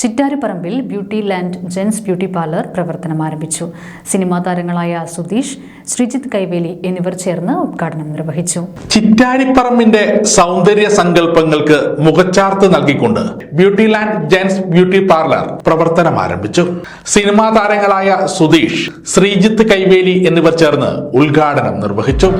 ചിറ്റാരിപ്പറമ്പിൽ beauty land gents beauty parlour പ്രവർത്തനം ആരംഭിച്ചു. Cinema താരങ്ങളായ സുധീഷ് ശ്രീജിത്ത് കൈവേലി എന്നിവർ ചേർന്ന് ഉദ്ഘാടനം നിർവഹിച്ചു. ചിറ്റാരിപ്പറമ്പിന്റെ സൗന്ദര്യ സങ്കല്പങ്ങൾക്ക് മുഖച്ചാർത്ത് നൽകിക്കൊണ്ട് beauty land gents beauty parlour പ്രവർത്തനം ആരംഭിച്ചു. സിനിമാ താരങ്ങളായ സുധീഷ് ശ്രീജിത്ത് കൈവേലി എന്നിവർ ചേർന്ന് ഉദ്ഘാടനം നിർവഹിച്ചു.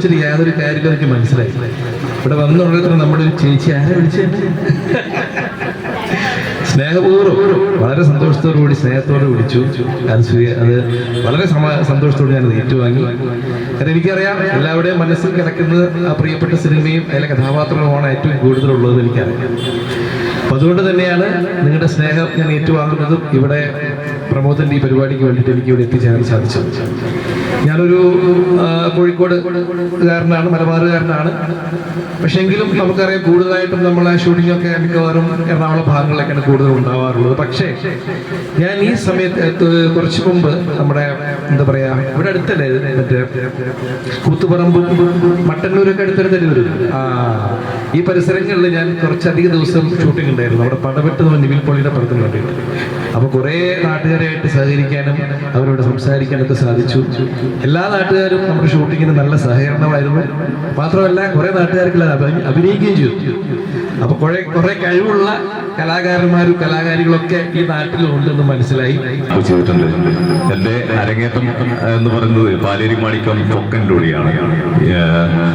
വെച്ചിട്ട് യാതൊരു കാര്യം എനിക്ക് മനസ്സിലായി ഇവിടെ വന്നുള്ളത് നമ്മുടെ ഒരു ചേച്ചി ആരെ വിളിച്ചേ? സ്നേഹപൂർവം. വളരെ സന്തോഷത്തോടു കൂടി സ്നേഹത്തോടെ വിളിച്ചു. അത് അത് വളരെ സന്തോഷത്തോടെ ഞാൻ ഏറ്റുവാങ്ങി. കാരണം എനിക്കറിയാം എല്ലാവരുടെയും മനസ്സിൽ കിടക്കുന്ന ആ പ്രിയപ്പെട്ട സിനിമയും അതിലെ കഥാപാത്രങ്ങളുമാണ് ഏറ്റവും കൂടുതലുള്ളത് എനിക്കറിയാം. അപ്പൊ അതുകൊണ്ട് തന്നെയാണ് നിങ്ങളുടെ സ്നേഹം ഞാൻ ഏറ്റുവാങ്ങുന്നതും ഇവിടെ പ്രമോദന്റെ ഈ പരിപാടിക്ക് വേണ്ടിയിട്ട് എനിക്ക് ഇവിടെ എത്തിച്ചേരാൻ സാധിച്ചത്. ഞാനൊരു കോഴിക്കോട് കാരനാണ് മലബാറുകാരനാണ്. പക്ഷെ എങ്കിലും നമുക്കറിയാം കൂടുതലായിട്ടും നമ്മളെ ഷൂട്ടിംഗ് ഒക്കെ മിക്കവാറും എറണാകുളം ഭാഗങ്ങളിലൊക്കെയാണ് കൂടുതൽ ഉണ്ടാവാറുള്ളത്. പക്ഷേ ഞാൻ ഈ സമയത്ത് കുറച്ച് മുമ്പ് നമ്മുടെ എന്താ പറയാ ഇവിടെ അടുത്തല്ലേ മറ്റേ കൂത്തുപറമ്പും മട്ടന്നൂരൊക്കെ അടുത്തടുത്തല്ലേ വരും ആ ഈ പരിസരങ്ങളിൽ ഞാൻ കുറച്ചധികം ദിവസം ഷൂട്ടിംഗ് ഉണ്ടായിരുന്നു. അവിടെ പടവെട്ട് നിവിൽ പോളിയുടെ പടത്തിന് വേണ്ടിയിട്ട് അപ്പൊ കുറെ നാട്ടുകാരായിട്ട് സഹകരിക്കാനും അവരോട് സംസാരിക്കാനൊക്കെ സാധിച്ചു. എല്ലാ നാട്ടുകാരും നമ്മുടെ ഷൂട്ടിങ്ങിന് നല്ല സഹകരണമായിരുന്നു. മാത്രമല്ല കുറെ നാട്ടുകാർക്ക് അഭിനയിക്കുകയും ചെയ്തു. അപ്പൊ കുറെ കുറെ കഴിവുള്ള കലാകാരന്മാരും കലാകാരികളൊക്കെ ഈ നാട്ടിലുണ്ടെന്ന് മനസ്സിലായി. എന്റെ അരങ്ങേറ്റം എന്ന് പറയുന്നത് പാലേരി മാണിക്കം പൊക്കനിലൂടെയാണ്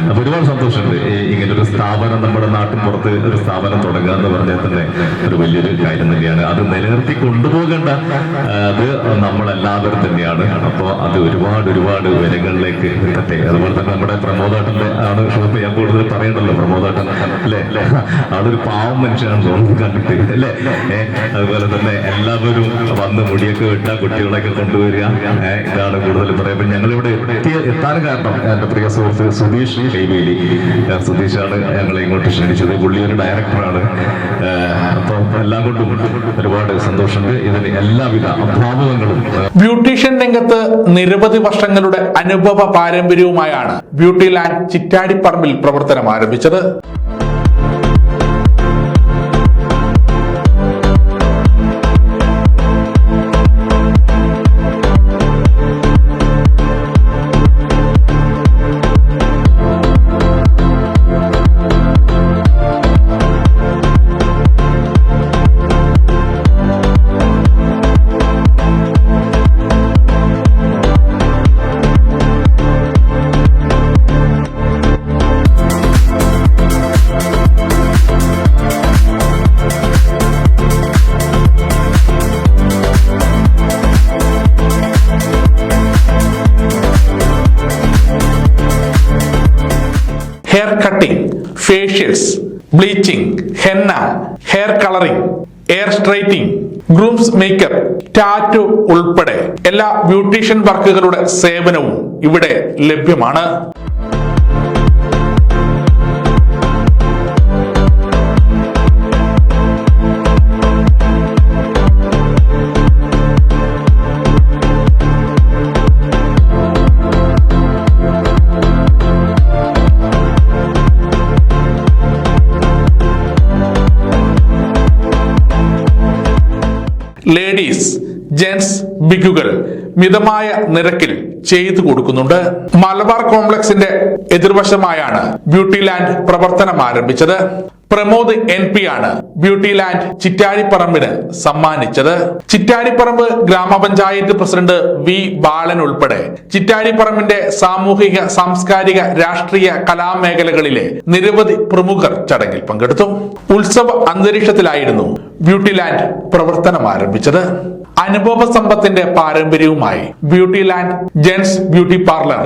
അപ്പൊ ഒരുപാട് സന്തോഷമുണ്ട്. ഇങ്ങനെ ഒരു സ്ഥാപനം നമ്മുടെ നാട്ടിൻ പുറത്ത് ഒരു സ്ഥാപനം തുടങ്ങുക എന്ന് പറഞ്ഞാൽ തന്നെ ഒരു വലിയൊരു കാര്യം തന്നെയാണ്. അത് നിലനിർത്തി കൊണ്ടുപോകേണ്ട അത് നമ്മളെല്ലാവരും തന്നെയാണ്. അപ്പോൾ അത് ഒരുപാട് ഒരുപാട് ഉയരങ്ങളിലേക്ക് എത്തട്ടെ. അതുപോലെ തന്നെ നമ്മുടെ പ്രമോദാട്ടന്റെ ആണ് ഷോപ്പ് ഞാൻ കൂടുതൽ പറയണ്ടല്ലോ. പ്രമോദാട്ടൻ അല്ലേ? ആളൊരു പാവം മനുഷ്യനാണ് തോന്നുന്നു കണ്ടിട്ട് അല്ലേ? അതുപോലെ തന്നെ എല്ലാവരും വന്ന് മുടിയൊക്കെ വെട്ട കുട്ടികളൊക്കെ കൊണ്ടുവരിക. ഇതാണ് കൂടുതൽ പറയുമ്പോൾ ഞങ്ങളിവിടെ എത്തിയ എത്താൻ കാരണം എന്റെ പ്രിയ സുഹൃത്ത് സുധീഷ് കൈവേലി സുധീഷാണ് ഞങ്ങളെ ഇങ്ങോട്ട് ക്ഷണിച്ചത്. പുള്ളി ഒരു ഡയറക്ടറാണ്. അപ്പോൾ എല്ലാം കൊണ്ടും ഒരുപാട് സന്തോഷമുണ്ട്. ഇതിന് എല്ലാവിധ അഭാവങ്ങളും ബ്യൂട്ടീഷ്യൻ രംഗത്ത് നിരവധി വർഷങ്ങളുടെ അനുഭവ പാരമ്പര്യവുമായാണ് ബ്യൂട്ടി ലാൻഡ് ചിറ്റാടിപ്പറമ്പിൽ പ്രവർത്തനം ആരംഭിച്ചത്. Hair cutting facials bleaching henna hair colouring hair straightening grooms makeup tattoo ഉൾപ്പെടെ എല്ലാ ബ്യൂട്ടീഷ്യൻ വർക്കുകളുടെ സേവനവും ഇവിടെ ലഭ്യമാണ്. ലേഡീസ് ജെൻസ് ബിഗുകൾ മിതമായ നിരക്കിൽ ചെയ്തു കൊടുക്കുന്നുണ്ട്. മലബാർ കോംപ്ലക്സിന്റെ എതിർവശമായാണ് ബ്യൂട്ടി ലാൻഡ് പ്രവർത്തനം ആരംഭിച്ചത്. പ്രമോദ് എൻ പി ആണ്. ബ്യൂട്ടി ലാൻഡ് ചിറ്റാരിപ്പറമ്പിന് സമ്മാനിച്ചത്. ചിറ്റാരിപ്പറമ്പ് ഗ്രാമപഞ്ചായത്ത് പ്രസിഡന്റ് വി ബാലൻ ഉൾപ്പെടെ ചിറ്റാരിപ്പറമ്പിന്റെ സാമൂഹിക സാംസ്കാരിക രാഷ്ട്രീയ കലാമേഖലകളിലെ നിരവധി പ്രമുഖർ ചടങ്ങിൽ പങ്കെടുത്തു. ഉത്സവ അന്തരീക്ഷത്തിലായിരുന്നു ബ്യൂട്ടി ലാൻഡ് പ്രവർത്തനം ആരംഭിച്ചത്. അനുഭവ സമ്പത്തിന്റെ പാരമ്പര്യവുമായി beauty land gents beauty parlour